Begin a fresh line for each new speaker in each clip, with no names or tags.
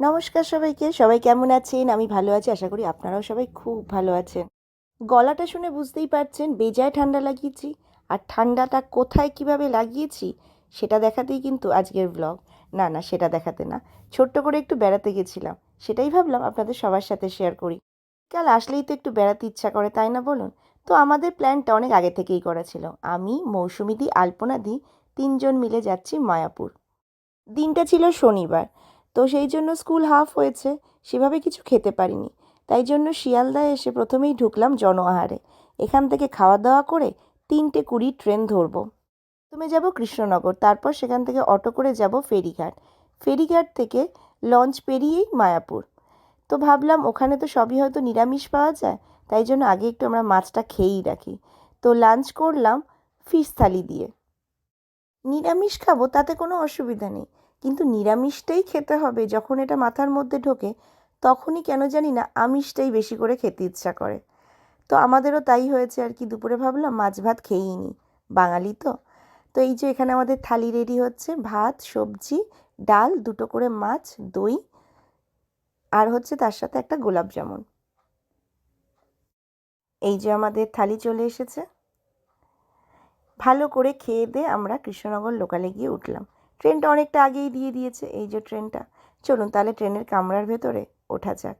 নমস্কার সবাইকে, সবাই কেমন আছেন? আমি ভালো আছি, আশা করি আপনারাও সবাই খুব ভালো আছেন। গলাটা শুনে বুঝতেই পারছেন, বেজায় ঠান্ডা লাগিয়েছি। আর ঠান্ডাটা কোথায় কীভাবে লাগিয়েছি, সেটা দেখাতেই কিন্তু আজকের ব্লগ না না, সেটা দেখাতে না। ছোট্ট করে একটু বেড়াতে গেছিলাম। সেটাই ভাবলাম আপনাদের সবার সাথে শেয়ার করি। কাল আসলেই তো একটু বেড়াতে ইচ্ছা করে, তাই না বলুন? তো আমাদের প্ল্যানটা অনেক আগে থেকেই করা ছিল। আমি মৌসুমিদি আলপনাদি তিনজন মিলে যাচ্ছি মায়াপুর। দিনটা ছিল শনিবার। তো সেই জন্য স্কুল হাফ হয়েছে, সেভাবে কিছু খেতে পারিনি। তাই জন্য শিয়ালদায় এসে প্রথমেই ঢুকলাম জনআহারে। এখান থেকে খাওয়া দাওয়া করে তিনটে কুড়ি ট্রেন ধরবো। প্রথমে যাব কৃষ্ণনগর, তারপর সেখান থেকে অটো করে যাব ফেরিঘাট। ফেরিঘাট থেকে লঞ্চ পেরিয়েই মায়াপুর। তো ভাবলাম ওখানে তো সবই হয়তো নিরামিষ পাওয়া যায়, তাই জন্য আগে একটু আমরা মাছটা খেয়েই রাখি। তো লাঞ্চ করলাম ফিশ থালি দিয়ে। নিরামিষ খাব, তাতে কোনো অসুবিধা নেই। কিন্তু নিরামিষটাই খেতে হবে যখন এটা মাথার মধ্যে ঢোকে, তখনই কেন জানি না আমিষটাই বেশি করে খেতে ইচ্ছা করে। তো আমাদেরও তাই হয়েছে আর কি, দুপুরে ভাবলাম মাছ ভাত খেয়েই নি। বাঙালি তো। তো এই যে এখানে আমাদের থালি রেডি হচ্ছে, ভাত, সবজি, ডাল, দুটো করে মাছ, দই, আর হচ্ছে তার সাথে একটা গোলাপ জামুন। এই যে আমাদের থালি চলে এসেছে। ভালো করে খেয়ে দিয়ে আমরা কৃষ্ণনগর লোকালে গিয়ে উঠলাম। ট্রেনটা অনেকটা আগেই দিয়ে দিয়েছে, এই যে ট্রেনটা। চলুন তাহলে ট্রেনের কামরার ভেতরে ওঠা যাক।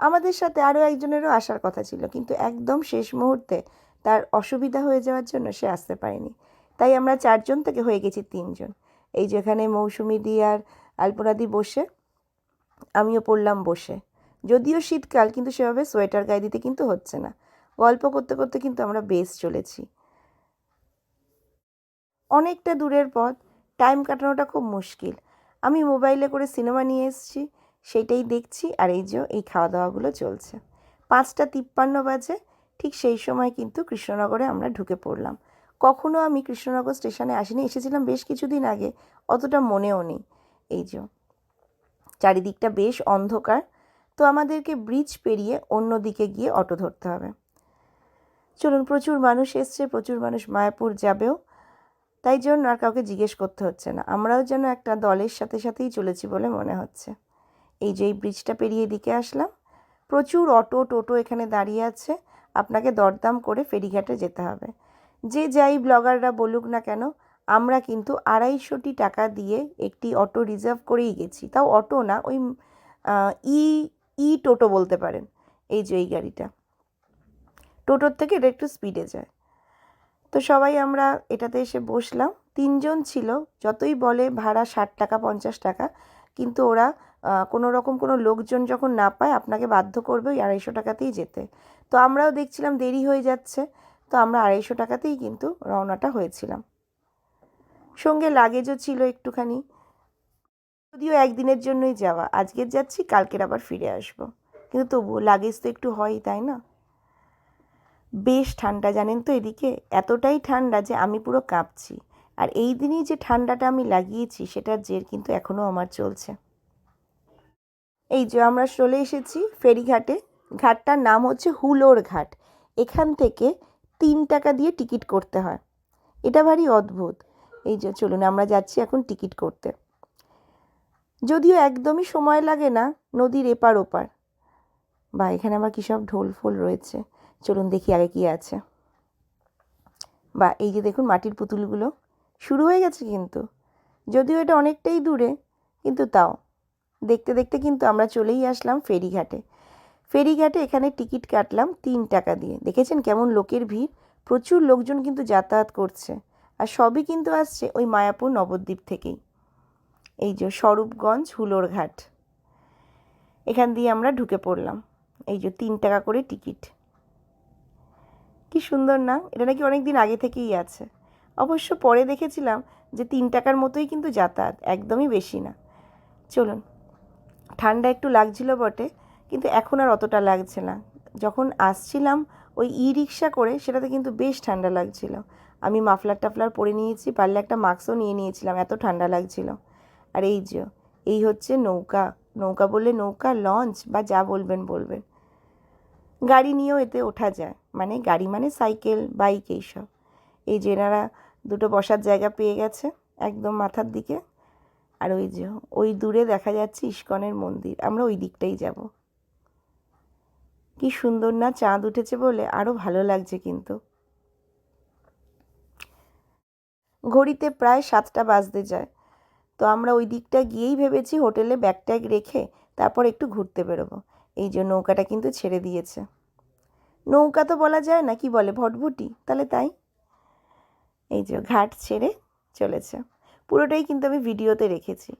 আমাদের সাথে আরও একজনেরও আসার কথা ছিল, কিন্তু একদম শেষ মুহূর্তে তার অসুবিধা হয়ে যাওয়ার জন্য সে আসতে পারেনি। তাই আমরা চারজন থেকে হয়ে গেছি তিনজন। এই যেখানে মৌসুমি দি আর আলপনাদি বসে, আমিও পড়লাম বসে। যদিও শীতকাল, কিন্তু সেভাবে সোয়েটার গায়ে দিতে কিন্তু হচ্ছে না। গল্প করতে করতে কিন্তু আমরা বেশ চলেছি। অনেকটা দূরের পথ। টাইম কাটানোটা খুব মুশকিল। আমি মোবাইলে করে সিনেমা নিয়ে এসেছি সেইটাই দেখছি আর এই যে, এই খাওয়া দাওয়াগুলো চলছে। পাঁচটা তিপ্পান্ন বাজে, ঠিক সেই সময় কিন্তু কৃষ্ণনগরে আমরা ঢুকে পড়লাম। কখনো আমি কৃষ্ণনগর স্টেশনে আসিনি, এসেছিলাম বেশ কিছুদিন আগে, অতটা মনেও নেই। এই যে, চারিদিকটা বেশ অন্ধকার, তো আমাদেরকে ব্রিজ পেরিয়ে অন্য দিকে গিয়ে অটো ধরতে হবে। চলুন, প্রচুর মানুষ এসছে, প্রচুর মানুষ মায়াপুর যাবেও। তাই জন্য আর কাউকে জিজ্ঞেস করতে হচ্ছে না। আমরাও যেন একটা দলের সাথে সাথেই চলেছি বলে মনে হচ্ছে। এই যে এই ব্রিজটা পেরিয়ে দিকে আসলাম, প্রচুর অটো, টোটো এখানে দাঁড়িয়ে আছে। আপনাকে দরদাম করে ফেরিঘাটে যেতে হবে। যে যাই ব্লগাররা বলুক না কেন, আমরা কিন্তু আড়াইশোটি টাকা দিয়ে একটি অটো রিজার্ভ করেই গেছি। তাও অটো না, ওই ই ই টোটো বলতে পারেন। এই যে এই গাড়িটা। টোটোর থেকে এটা একটু স্পিডে যায়। তো সবাই আমরা এটাতে এসে বসলাম। তিনজন ছিল, যতই বলে ভাড়া ষাট টাকা, পঞ্চাশ টাকা, কিন্তু ওরা কোনো রকম কোনো লোকজন যখন না পায়, আপনাকে বাধ্য করবে ওই আড়াইশো টাকাতেই যেতে। তো আমরাও দেখছিলাম দেরি হয়ে যাচ্ছে, তো আমরা আড়াইশো টাকাতেই কিন্তু রওনাটা হয়েছিলাম। সঙ্গে লাগেজও ছিল একটুখানি। যদিও একদিনের জন্যই যাওয়া, আজকের যাচ্ছি, কালকের আবার ফিরে আসব। কিন্তু তবুও লাগেজ তো একটু হয়ই, তাই না? বেশ ঠান্ডা, জানেন তো এদিকে? এতটাই ঠান্ডা যে আমি পুরো কাঁপছি। আর এই দিনই যে ঠান্ডাটা আমি লাগিয়েছি, সেটার জের কিন্তু এখনও আমার চলছে। এই যে আমরা চলে এসেছি ফেরিঘাটে। ঘাটটার নাম হচ্ছে হুলোর ঘাট। এখান থেকে তিন টাকা দিয়ে টিকিট করতে হয়। এটা ভারী অদ্ভুত। এই যে চলুন, আমরা যাচ্ছি এখন টিকিট করতে। যদিও একদমই সময় লাগে না নদীর এপার ওপার। বা এখানে আবার কী সব ঢোল ফোল রয়েছে। চলুন দেখি আগে কী আছে। বা এই যে দেখুন মাটির পুতুলগুলো, শুরু হয়ে গেছে কিন্তু। যদিও এটা অনেকটাই দূরে, কিন্তু তাও। দেখতে দেখতে কিন্তু আমরা চলেই আসলাম ফেরিঘাটে। ফেরিঘাটে এখানে টিকিট কাটলাম তিন টাকা দিয়ে। দেখেছেন কেমন লোকের ভিড়? প্রচুর লোকজন কিন্তু যাতায়াত করছে। আর সবই কিন্তু আসছে ওই মায়াপুর নবদ্বীপ থেকেই। এই যে স্বরূপগঞ্জ হুলোর ঘাট এখান দিয়ে আমরা ঢুকে পড়লাম। এই যে তিন টাকা করে টিকিট। কি সুন্দর না? এটা নাকি অনেক দিন আগে থেকেই আছে। অবশ্য পরে দেখেছিলাম যে তিন টাকার মতোই কিন্তু যাতায়াত, একদমই বেশি না। চলুন, ঠান্ডা একটু লাগছিল বটে, কিন্তু এখন আর অতটা লাগছে না। যখন আসছিলাম ওই ই রিক্সা করে, সেটাতে কিন্তু বেশ ঠান্ডা লাগছিল। আমি মাফলার টাফলার পরে নিয়েছি, পারলে একটা মাস্কও নিয়ে নিয়েছিলাম, এত ঠান্ডা লাগছিল। আর এই যে, এই হচ্ছে নৌকা। নৌকা বললে নৌকা, লঞ্চ বা যা বলবেন বলবেন। গাড়ি নিয়েও এতে ওঠা যায়। মানে গাড়ি মানে সাইকেল, বাইক এইসব। এই যে এনারা দুটো বসার জায়গা পেয়ে গেছে একদম মাথার দিকে। আর ওই যে ওই দূরে দেখা যাচ্ছে ইস্কনের মন্দির। আমরা ওই দিকটাই যাব। কি সুন্দর না চাঁদ উঠেছে বলে আরও ভালো লাগছে কিন্তু। ঘড়িতে প্রায় সাতটা বাজতে যায়। তো আমরা ওই দিকটা গিয়েই ভেবেছি হোটেলে ব্যাগ ট্যাগ রেখে তারপর একটু ঘুরতে বেরোবো। এই যে নৌকাটা কিন্তু ছেড়ে দিয়েছে। নৌকা তো বলা যায় না, কি বলে? ভটভুটি। তাহলে তাই? এই যে ঘাট ছেড়ে চলেছে। পুরোটাই কিন্তু আমি ভিডিওতে রেখেছি,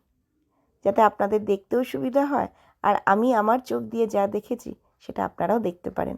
যাতে আপনাদের দেখতেও সুবিধা হয়। আর আমি আমার চোখ দিয়ে যা দেখেছি, সেটা আপনারাও দেখতে পারেন।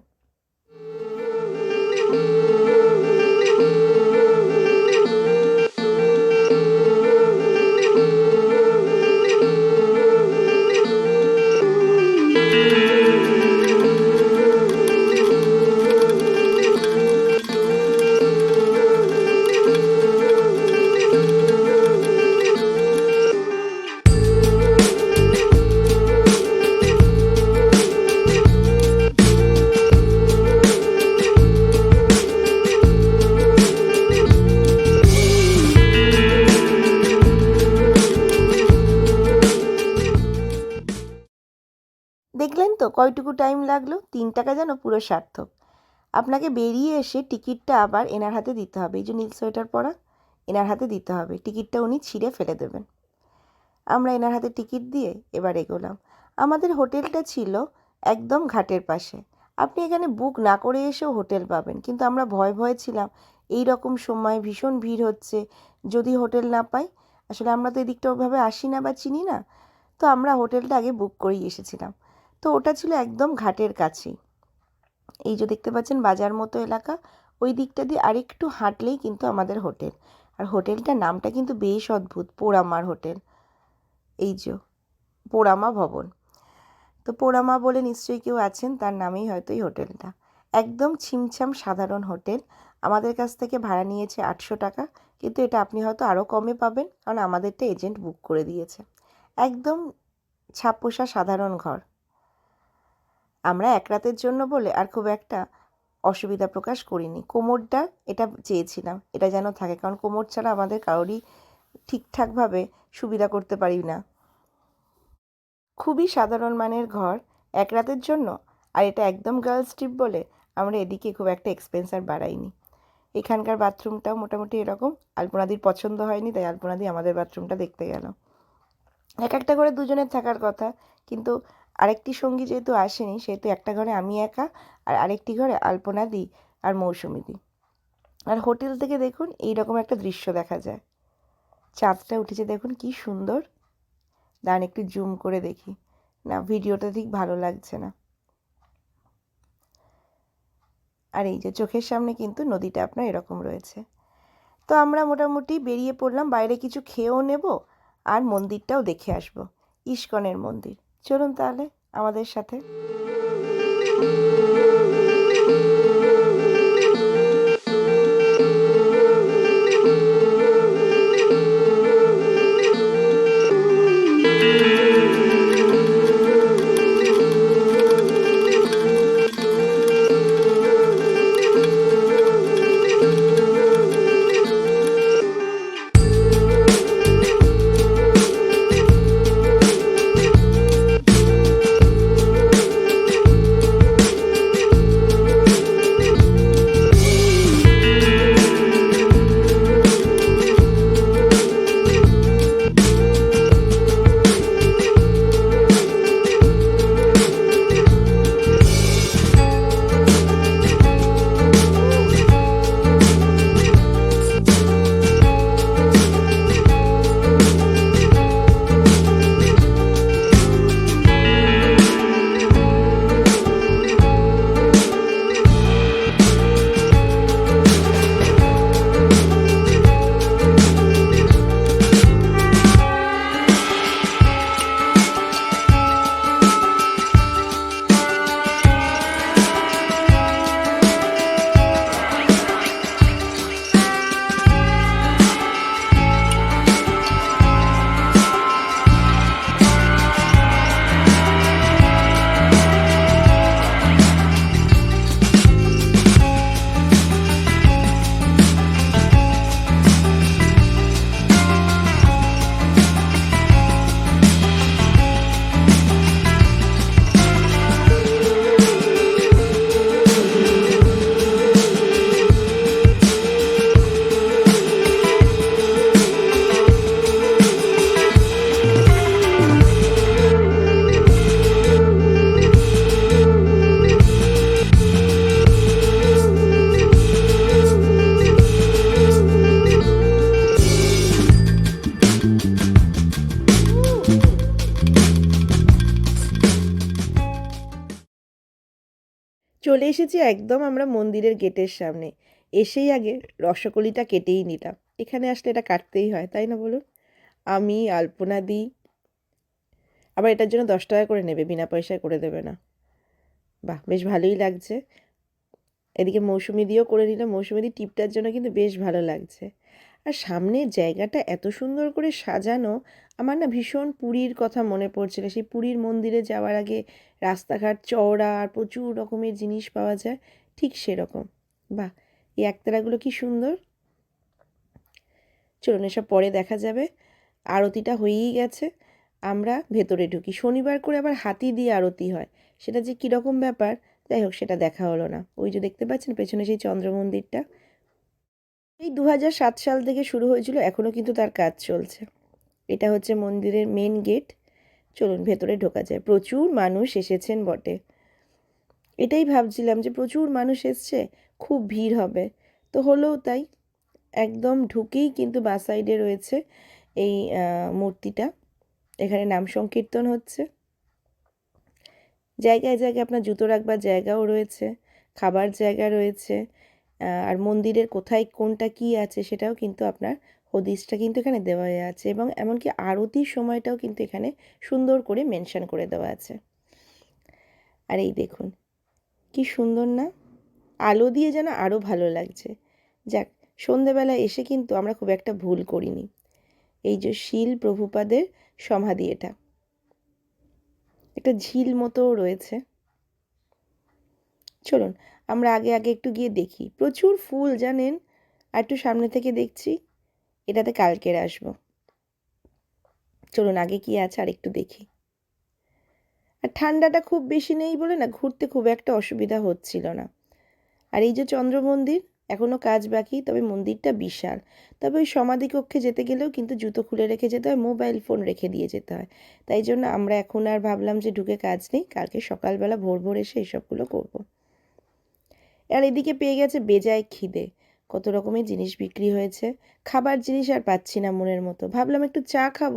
কয়টুকু টাইম লাগল? তিন টাকা যেন পুরো সার্থক। আপনাকে বেরিয়ে এসে টিকিটটা আবার এনার হাতে দিতে হবে। এই যে নীল সোয়েটার পরা, এনার হাতে দিতে হবে। টিকিটটা উনি ছিঁড়ে ফেলে দেবেন। আমরা এনার হাতে টিকিট দিয়ে এবার এগোলাম। আমাদের হোটেলটা ছিল একদম ঘাটের পাশে। আপনি এখানে বুক না করে এসেও হোটেল পাবেন। কিন্তু আমরা ভয় ভয়ে ছিলাম, এই রকম সময় ভীষণ ভিড় হচ্ছে, যদি হোটেল না পাই। আসলে আমরা তো এদিকটা ওইভাবে আসি না বা চিনি না। তো আমরা হোটেলটা আগে বুক করেই এসেছিলাম। তো ওটা ছিল একদম ঘাটের কাছেই। এই যে দেখতে পাচ্ছেন বাজার মতো এলাকা, ওই দিকটা দিয়ে আরেকটু হাঁটলেই কিন্তু আমাদের হোটেল। আর হোটেলটার নামটা কিন্তু বেশ অদ্ভুত, পোড়ামার হোটেল। এই যে, পোড়ামা ভবন। তো পোড়ামা বলে নিশ্চয়ই কেউ আছেন, তার নামেই হয়তো এই হোটেলটা। একদম ছিমছাম সাধারণ হোটেল। আমাদের কাছ থেকে ভাড়া নিয়েছে আটশো টাকা, কিন্তু এটা আপনি হয়তো আরও কমে পাবেন, কারণ আমাদেরটা এজেন্ট বুক করে দিয়েছে। একদম ছাপোষা সাধারণ ঘর। আমরা এক রাতের জন্য বলে আর খুব একটা অসুবিধা প্রকাশ করিনি। কোমরটা এটা চেয়েছিলাম, এটা যেন থাকে, কারণ কোমর ছাড়া আমাদের কারোরই ঠিকঠাকভাবে সুবিধা করতে পারি না। খুবই সাধারণ মানের ঘর, এক রাতের জন্য, আর এটা একদম গার্লস ট্রিপ বলে আমরা এদিকে খুব একটা এক্সপেন্স আর বাড়াইনি। এখানকার বাথরুমটাও মোটামুটি এরকম, আলপনাদির পছন্দ হয়নি, তাই আলপনাদি আমাদের বাথরুমটা দেখতে গেল। এক একটা করে দুজনের থাকার কথা, কিন্তু আরেকটি সঙ্গী যেহেতু আসেনি, সেহেতু একটা ঘরে আমি একা আর আরেকটি ঘরে আলপনা দি আর মৌসুমি দি। আর হোটেল থেকে দেখুন এই রকম একটা দৃশ্য দেখা যায়। চাঁদটা উঠেছে দেখুন কি সুন্দর। দাঁড়ান একটু জুম করে দেখি। না, ভিডিওটা ঠিক ভালো লাগছে না। আর এই যে চোখের সামনে কিন্তু নদীটা আপনার এরকম রয়েছে। তো আমরা মোটামুটি বেরিয়ে পড়লাম, বাইরে কিছু খেয়েও নেব আর মন্দিরটাও দেখে আসব। ইস্কনের মন্দির। চলুন তাহলে আমাদের সাথে। চলে এসেছি একদম আমরা মন্দিরের গেটের সামনে। এসেই আগে রসকলিটা কেটেই নিলাম। এখানে আসলে এটা কাটতেই হয়, তাই না বলুন? আমি, আলপনা দিই আবার এটার জন্য দশ টাকা করে নেবে, বিনা পয়সায় করে দেবে না। বাহ, বেশ ভালোই লাগছে। এদিকে মৌসুমি দিয়েও করে নিলাম মৌসুমি দি টিপটার জন্য কিন্তু বেশ ভালো লাগছে। আর সামনের জায়গাটা এত সুন্দর করে সাজানো আমার না ভীষণ পুরীর কথা মনে পড়ছিল। সেই পুরীর মন্দিরে যাওয়ার আগে রাস্তাঘাট, চওড়া, আর প্রচুর রকমের জিনিস পাওয়া যায়, ঠিক সেরকম। বাহ, এই একতারাগুলো কি সুন্দর। চলুন, এসব পরে দেখা যাবে। আরতিটা হয়েই গেছে। আমরা ভেতরে ঢুকি। শনিবার করে আবার হাতি দিয়ে আরতি হয়। সেটা যে কীরকম ব্যাপার, যাই হোক, সেটা দেখা হলো না। ওই যে দেখতে পাচ্ছেন, পেছনে সেই চন্দ্র মন্দিরটা। এই দু সাল থেকে শুরু হয়েছিল এখনও কিন্তু তার কাজ চলছে। এটা হচ্ছে মন্দিরের মেন গেট চলুন, ভেতরে ঢোকা যায়। প্রচুর মানুষ এসেছেন বটে। এটাই ভাবছিলাম যে প্রচুর মানুষ এসছে, খুব ভিড় হবে। তো হলেও তাই, একদম ঢুকেই কিন্তু বাঁ সাইডে রয়েছে এই মূর্তিটা। এখানে নাম সংকীর্তন হচ্ছে। জায়গায় জায়গায় আপনার জুতো রাখবার জায়গাও রয়েছে, খাবার জায়গা রয়েছে আর মন্দিরের কোথায় কোনটা কি আছে সেটাও কিন্তু আপনার হদিসটা কিন্তু এখানে দেওয়া হয়ে আছে এবং এমনকি আরতির সময়টাও কিন্তু এখানে সুন্দর করে মেনশন করে দেওয়া আছে। আর এই দেখুন, কি সুন্দর না? আলো দিয়ে যেন আরও ভালো লাগছে। যাক, সন্ধেবেলা এসে কিন্তু আমরা খুব একটা ভুল করিনি। এই যে শিল প্রভুপাদের সমাধি এটা। একটা ঝিল মতোও রয়েছে। চলুন, আমরা আগে আগে একটু গিয়ে দেখি। প্রচুর ফুল জানেন? আর একটু সামনে থেকে দেখছি। এটাতে কালকের আসব। চলুন আগে কি আছে আর একটু দেখি। আর ঠান্ডাটা খুব বেশি নেই বলে না, ঘুরতে খুব একটা অসুবিধা হচ্ছিল না। আর এই যে চন্দ্র মন্দির এখনও কাজ বাকি, তবে মন্দিরটা বিশাল। তবে ওই সমাধি কক্ষে যেতে গেলেও কিন্তু জুতো খুলে রেখে যেতে হয়, মোবাইল ফোন রেখে দিয়ে যেতে হয়। তাই জন্য আমরা এখন আর ভাবলাম যে ঢুকে কাজ নেই, কালকে সকালবেলা ভোর ভোর এসে এসবগুলো করব। আর এদিকে পেয়ে গেছে বেজায় খিদে। কত রকমের জিনিস বিক্রি হয়েছে। খাবার জিনিস আর পাচ্ছি না মনের মতো। ভাবলাম একটু চা খাব।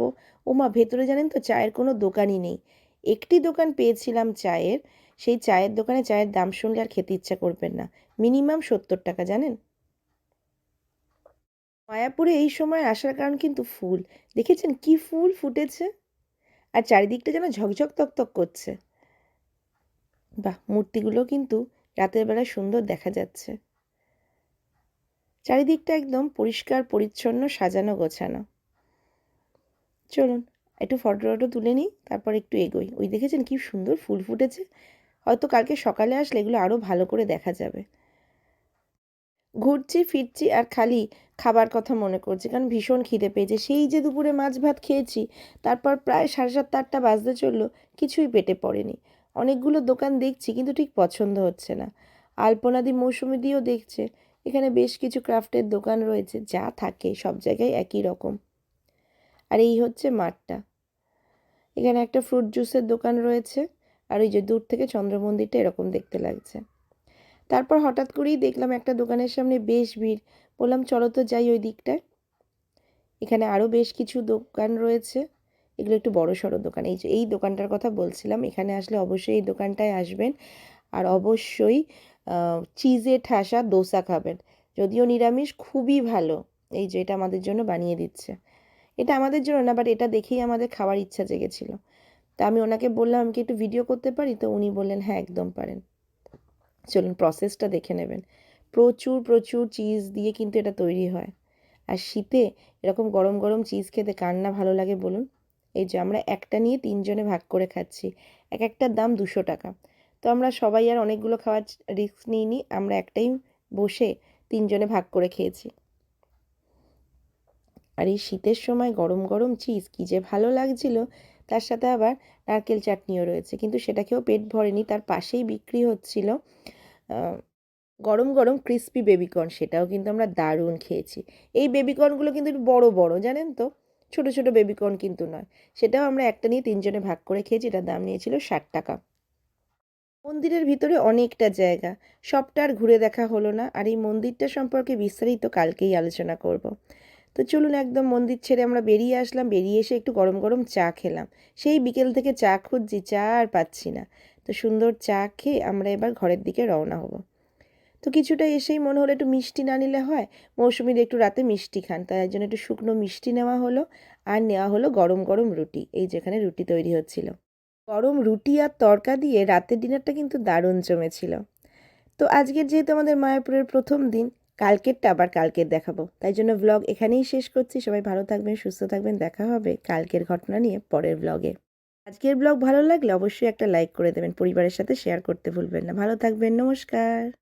ওমা, ভেতরে জানেন তো চায়ের কোনো দোকানই নেই। একটি দোকান পেয়েছিলাম চায়ের। সেই চায়ের দোকানে চায়ের দাম শুনলে আর খেতে ইচ্ছা করবেন না। মিনিমাম সত্তর টাকা, জানেন? মায়াপুরে এই সময় আসার কারণ কিন্তু ফুল। দেখেছেন কি ফুল ফুটেছে? আর চারিদিকটা যেন ঝকঝক তকতক করছে। বাহ, মূর্তিগুলো কিন্তু রাতের বেলায় সুন্দর দেখা যাচ্ছে। চারিদিকটা একদম পরিষ্কার, পরিচ্ছন্ন, সাজানো, গোছানো। চলুন, একটু ফটো টটো তুলে নিই, তারপর একটু এগোই। ওই দেখেছেন কি সুন্দর ফুল ফুটেছে? হয়তো কালকে সকালে আসলে এগুলো আরও ভালো করে দেখা যাবে। ঘুরছি, ফিরছি আর খালি খাবার কথা মনে করছি, কারণ ভীষণ খিদে পেয়েছে। সেই যে দুপুরে মাছ ভাত খেয়েছি, তারপর প্রায় সাড়ে সাতটা, আটটা বাজতে চলল, কিছুই পেটে পড়েনি। অনেকগুলো দোকান দেখছি, কিন্তু ঠিক পছন্দ হচ্ছে না। আলপনাদি মৌসুমি দিয়েও দেখছে। এখানে বেশ কিছু ক্রাফটের দোকান রয়েছে, যা থাকে, সব জায়গায় একই রকম। আর এই হচ্ছে মাঠটা। এখানে একটা ফ্রুট জুসের দোকান রয়েছে, আর ওই যে দূর থেকে চন্দ্র মন্দিরটা এরকম দেখতে লাগছে। তারপর হঠাৎ করেই দেখলাম একটা দোকানের সামনে বেশ ভিড়। বললাম, চলো তো যাই ওই দিকটায়। এখানে আরও বেশ কিছু দোকান রয়েছে। এগুলো একটু বড় সড়ো দোকান। এই যে, এই দোকানটার কথা বলছিলাম, এখানে আসলে অবশ্যই এই দোকানটায় আসবেন। আর অবশ্যই চিজে ঠাসা দোসা খাবেন। যদিও নিরামিষ খুবই ভালো। এই যে এটা আমাদের জন্য বানিয়ে দিচ্ছে। এটা আমাদের জন্য না বাট এটা দেখেই আমাদের খাওয়ার ইচ্ছা জেগেছিল। তা আমি ওনাকে বললাম, আমি কি একটু ভিডিও করতে পারি? তো উনি বললেন হ্যাঁ একদম পারেন। চলুন প্রসেসটা দেখে নেবেন। প্রচুর প্রচুর চিজ দিয়ে কিন্তু এটা তৈরি হয়। আর শীতে এরকম গরম গরম চিজ খেতে কার না ভালো লাগে বলুন? এই যে আমরা একটা নিয়ে তিনজনে ভাগ করে খাচ্ছি। এক একটার দাম দুশো টাকা। তো আমরা সবাই আর অনেকগুলো খাওয়ার রিস্ক নিইনি, আমরা একটাই বসে তিনজনে ভাগ করে খেয়েছি। আর এই শীতের সময় গরম গরম চিজ কী যে ভালো লাগছিল, তার সাথে আবার নারকেল চাটনিও রয়েছে, কিন্তু সেটা পেট ভরেনি, তার পাশেই বিক্রি হচ্ছিল গরম গরম ক্রিস্পি বেবিকর্ন সেটাও কিন্তু আমরা দারুণ খেয়েছি। এই বেবিকর্নগুলো কিন্তু বড়ো বড়ো, জানেন তো? ছোটো ছোটো বেবিকর্ন কিন্তু নয়, সেটাও আমরা একটা নিয়ে তিনজনে ভাগ করে খেয়েছি, এটার দাম নিয়েছিল ষাট টাকা। মন্দিরের ভিতরে অনেকটা জায়গা। সবটা আর ঘুরে দেখা হলো না, আর এই মন্দিরটা সম্পর্কে বিস্তারিত কালকেই আলোচনা করব। তো চলুন একদম মন্দির ছেড়ে আমরা বেরিয়ে আসলাম, বেরিয়ে এসে একটু গরম গরম চা খেলাম। সেই বিকেল থেকে চা খুঁজছি, চা আর পাচ্ছি না। তো সুন্দর চা খেয়ে আমরা এবার ঘরের দিকে রওনা হব। তো কিছুটা এসেই মনে হলো একটু মিষ্টি না নিলে হয়, মৌসুমির একটু রাতে মিষ্টি খান, তাই জন্য একটু শুকনো মিষ্টি নেওয়া হলো, আর নেওয়া হলো গরম গরম রুটি, এই যেখানে রুটি তৈরি হচ্ছিল। গরম রুটি আর তড়কা দিয়ে রাতের ডিনারটা কিন্তু দারুণ জমেছিল। তো আজকের যেহেতু আমাদের মায়াপুরের প্রথম দিন, কালকেরটা আবার কালকের দেখাবো। তাই জন্য ব্লগ এখানেই শেষ করছি। সবাই ভালো থাকবেন, সুস্থ থাকবেন। দেখা হবে কালকের ঘটনা নিয়ে পরের ব্লগে আজকের ব্লগ ভালো লাগলে অবশ্যই একটা লাইক করে দেবেন। পরিবারের সাথে শেয়ার করতে ভুলবেন না। ভালো থাকবেন। নমস্কার।